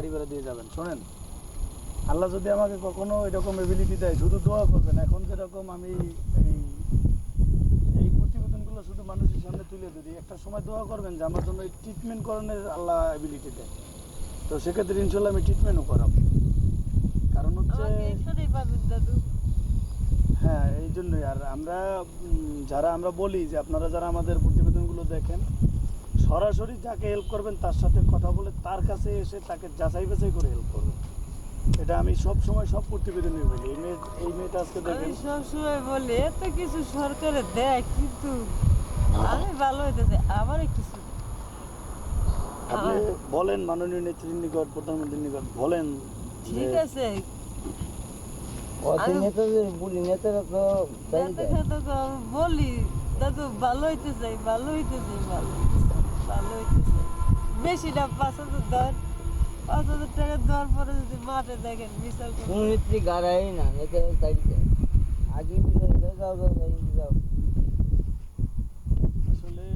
গাড়ি ভাড়া দিয়ে যাবেন শোনেন। আল্লাহ যদি আমাকে কখনো এরকম এবিলিটি দেয় শুধু দোয়া করবেন। এখন যেরকম আমি এই এই প্রতিবেদনগুলো শুধু মানুষের সামনে তুলে ধরি একটা সময় দোয়া করবেন যে আমার জন্য এই ট্রিটমেন্ট করানোর আল্লাহ এবিলিটি দেয়। তো সেক্ষেত্রে ইনশাল্লাহ আমি ট্রিটমেন্টও করাবো। কারণ হচ্ছে হ্যাঁ এই জন্যই। আর আমরা যারা আমরা বলি যে আপনারা যারা আমাদের প্রতিবেদনগুলো দেখেন সরাসরি যাকে হেল্প করবেন তার সাথে কথা বলে তার কাছে এসে তাকে যাচাই বাছাই করে হেল্প করবেন। এটা আমি সব সময় সব প্রতিবেদনই বলি। এই মেয়ে এই মেয়েটা আজকে আমি দেখেন। সবসময় বলি এত কিছু সরকারে দেয় কিন্তু আমি ভালো হইতেছে কিছু আপনি বলেন মাননীয় নেত্রীর নিকট প্রধানমন্ত্রীর নিকট বলেন ঠিক আছে। অত নেতাদের বলি নেতারা তো। কথা তো বলি দাদু ভালো হইতে চাই ভালো হইতে চাই ভালো। ভালো হইতে চাই বেশি না পাঁচ হাজার ধর। পাঁচ হাজার টাকা দেওয়ার পরে যদি মাঠে দেখেন বিশাল নেত্রী গাড়াই না নেতারা তাই দেয়। আগে যাও যাও যাও যাও, আসলে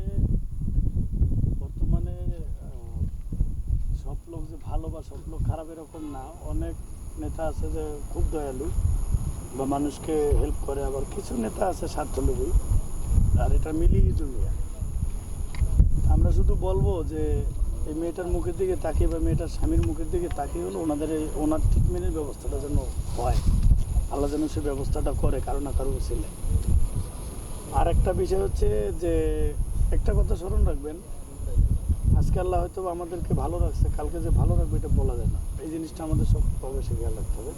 বর্তমানে সব লোক যে ভালো বা সব লোক খারাপ এরকম না। অনেক নেতা আছে যে খুব দয়ালু বা মানুষকে হেল্প করে আবার কিছু নেতা আছে স্বার্থলোভী। আর এটা মিলিয়ে দুনিয়া। শুধু বলব যে এই মেয়েটার মুখের দিকে তাকিয়ে বা মেয়েটার স্বামীর মুখের দিকে তাকিয়ে হলো ওনাদের এই, ওনার ট্রিটমেন্টের ব্যবস্থাটা যেন হয়। আল্লাহ যেন সে ব্যবস্থাটা করে, কারও না কারও ছেলে আর একটা বিষয় হচ্ছে যে, একটা কথা স্মরণ রাখবেন, আজকে আল্লাহ হয়তো আমাদেরকে ভালো রাখছে, কালকে যে ভালো রাখবে এটা বলা যায় না। এই জিনিসটা আমাদের সব সে খেয়াল রাখতে হবে।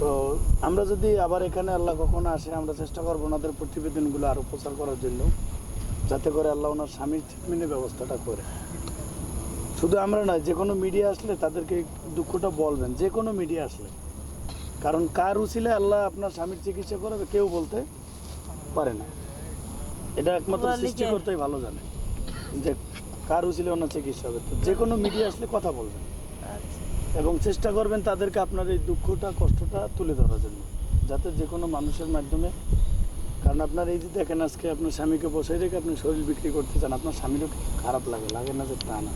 তো আমরা যদি আবার এখানে আল্লাহ কখনো আসে, আমরা চেষ্টা করব ওনাদের প্রতিবেদনগুলো আরও প্রচার করার জন্য। যাতে করে আল্লাহ ওনার স্বামীর ট্রিটমেন্টের ব্যবস্থাটা করে। শুধু আমরা নয় যে কোনো মিডিয়া আসলে তাদেরকে দুঃখটা বলবেন যে কোনো মিডিয়া আসলে। কারণ কার উচিলে আল্লাহ আপনার স্বামীর চিকিৎসা করবে কেউ বলতে পারে না। এটা একমাত্র মালিকের। সৃষ্টিকর্তাই ভালো জানে যে কার উচিলে ওনার চিকিৎসা হবে। তো যে কোনো মিডিয়া আসলে কথা বলবেন। আচ্ছা। এবং চেষ্টা করবেন তাদেরকে আপনার এই দুঃখটা কষ্টটা তুলে ধরার জন্য। যাতে যে কোনো মানুষের মাধ্যমে কারণ আপনার এই যে দেখেন আজকে আপনার স্বামীকে বসাই রেখে আপনি শরীর বিক্রি করতে চান, আপনার স্বামীরও খারাপ লাগে? লাগে না যে তা না।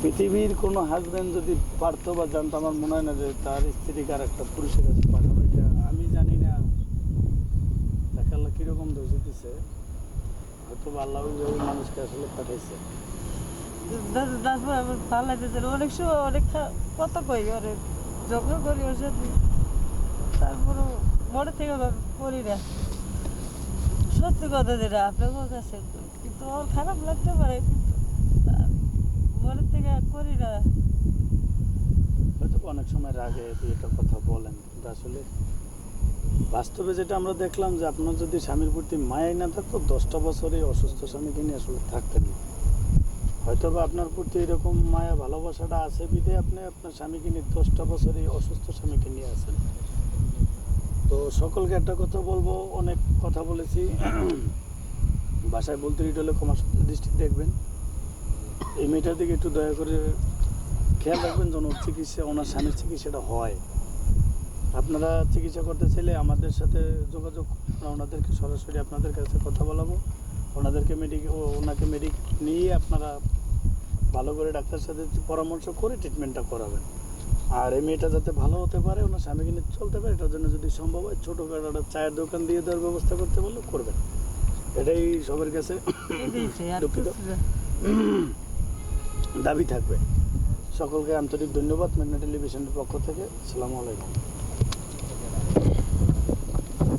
পৃথিবীর কোনো হাজব্যান্ড যদি পারতো বা জানতো, আমার মনে হয় না যে তার স্ত্রীকে আর একটা পুরুষের কাছে পাঠানো এটা আমি জানি না। আল্লাহ কীরকম দোষ দিতেছে। হয়তো আল্লাহ মানুষকে আসলে পাঠাইছে। অনেক সময় করি মনে থেকে করি না। সত্যি কথা যেটা, আপনার কাছে কিন্তু ওর খারাপ লাগতে পারে, কিন্তু আমি মনে থেকে করি না। হয়তো অনেক সময় রাগে একটা কথা বলেন আসলে বাস্তবে যেটা আমরা দেখলাম যে আপনার যদি স্বামীর প্রতি মায়াই না থাকতো, দশটা বছরে অসুস্থ স্বামীকে নিয়ে আসলে থাকতেন না। হয়তো বা আপনার প্রতি এরকম মায়া, ভালোবাসাটা আছে বিধে আপনি আপনার স্বামীকে নিয়ে দশটা বছরে অসুস্থ স্বামীকে নিয়ে আসেন। সকলকে একটা কথা বলব, অনেক কথা বলেছি। বাসায় বলতে রিট হলে ক্ষমা দৃষ্টি দেখবেন। এই মেয়েটার দিকে একটু দয়া করে খেয়াল রাখবেন যেন চিকিৎসা, ওনার স্বামীর চিকিৎসাটা হয়। আপনারা চিকিৎসা করতে চাইলে আমাদের সাথে যোগাযোগ, আমরা ওনাদেরকে সরাসরি আপনাদের কাছে কথা বলাবো। ওনাদেরকে মেডিকেল ওনাকে মেডিক নিয়ে আপনারা ভালো করে ডাক্তার সাথে পরামর্শ করে ট্রিটমেন্টটা করাবেন। আর এই মেয়েটা যাতে ভালো হতে পারে ওনার স্বামীকে নিয়ে চলতে পারে এটার জন্য যদি সম্ভব হয় ছোটোখাটো একটা চায়ের দোকান দিয়ে দেওয়ার ব্যবস্থা করতে বললে করবে। এটাই সবার কাছে। দাবি থাকবে। সকলকে আন্তরিক ধন্যবাদ মেঘনা টেলিভিশনের পক্ষ থেকে। সালামু আলাইকুম।